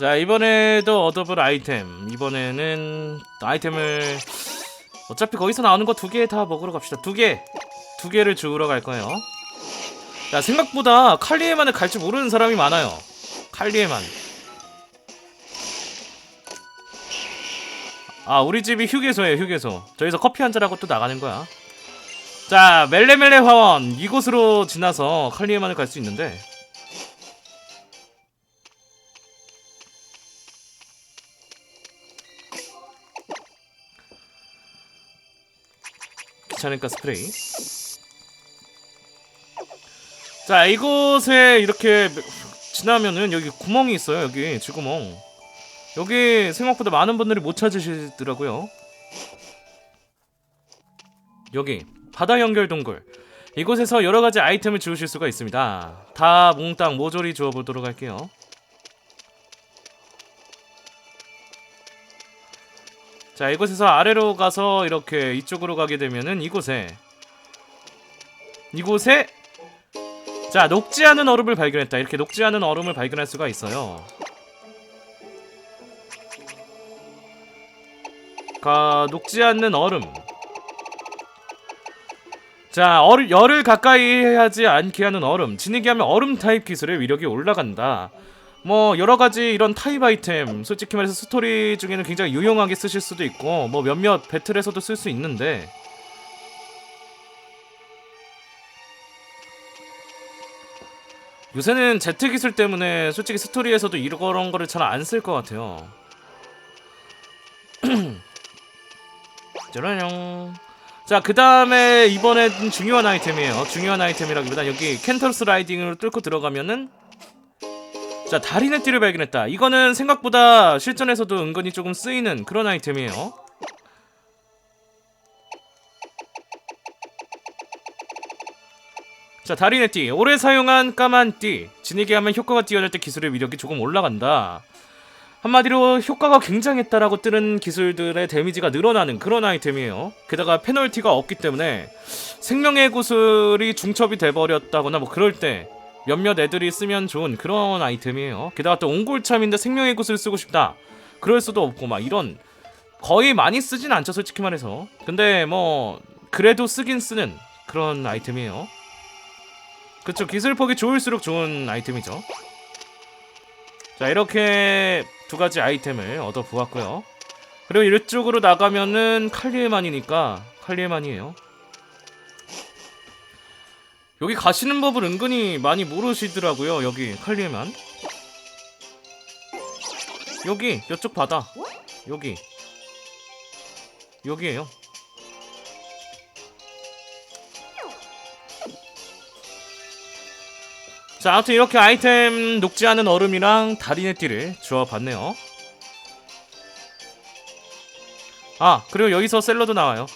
자 이번에도 얻어볼 아이템. 이번에는 아이템을 어차피 거기서 나오는 거 두 개 다 먹으러 갑시다. 두 개 두 개를 주우러 갈 거예요. 야 생각보다 칼리에만을 갈줄 모르는 사람이 많아요. 칼리에만. 아 우리 집이 휴게소예요 휴게소. 저기서 커피 한 잔하고 또 나가는 거야. 자 멜레멜레 화원. 이곳으로 지나서 칼리에만을 갈 수 있는데 귀찮으니까 스프레이. 자 이곳에 이렇게 지나면은 여기 구멍이 있어요 여기 쥐구멍. 여기 생각보다 많은 분들이 못 찾으시더라고요. 여기 바다 연결 동굴. 이곳에서 여러 가지 아이템을 주우실 수가 있습니다. 다 몽땅 모조리 주워보도록 할게요 자 이곳에서 아래로 가서 이렇게 이쪽으로 가게 되면은 이곳에 이곳에 자 녹지 않은 얼음을 발견했다. 이렇게 녹지 않은 얼음을 발견할 수가 있어요. 가 녹지 않는 얼음. 자 얼, 열을 가까이 하지 않게 하는 얼음. 지니게 하면 얼음 타입 기술의 위력이 올라간다 뭐 여러 가지 이런 타입 아이템 솔직히 말해서 스토리 중에는 굉장히 유용하게 쓰실 수도 있고 뭐 몇몇 배틀에서도 쓸 수 있는데 요새는 제트 기술 때문에 솔직히 스토리에서도 이런 거를 잘 안 쓸 것 같아요. 짜라냥. 자, 그 다음에 이번엔 중요한 아이템이에요. 중요한 아이템이라기보다 여기 켄터스 라이딩으로 뚫고 들어가면은 자, 달인의 띠를 발견했다. 이거는 생각보다 실전에서도 은근히 조금 쓰이는 그런 아이템이에요. 자, 달인의 띠. 오래 사용한 까만 띠. 지니게 하면 효과가 뛰어날 때 기술의 위력이 조금 올라간다. 한마디로 효과가 굉장했다라고 뜨는 기술들의 데미지가 늘어나는 그런 아이템이에요. 게다가 페널티가 없기 때문에 생명의 구슬이 중첩이 돼버렸다거나 뭐 그럴 때 몇몇 애들이 쓰면 좋은 그런 아이템이에요. 게다가 또 옹골참인데 생명의 구슬 쓰고 싶다. 그럴 수도 없고 막 이런 거의 많이 쓰진 않죠 솔직히 말해서. 근데 뭐 그래도 쓰긴 쓰는 그런 아이템이에요. 그쵸 기술폭이 좋을수록 좋은 아이템이죠. 자 이렇게 두 가지 아이템을 얻어 보았고요. 그리고 이쪽으로 나가면은 칼리에만이니까 칼리에만이에요. 여기 가시는 법을 은근히 많이 모르시더라고요. 여기 칼리에만. 여기 이쪽 바다. 여기. 여기에요. 자, 아무튼 이렇게 아이템 녹지 않은 얼음이랑 달인의 띠를 주워봤네요. 아, 그리고 여기서 샐러드 나와요.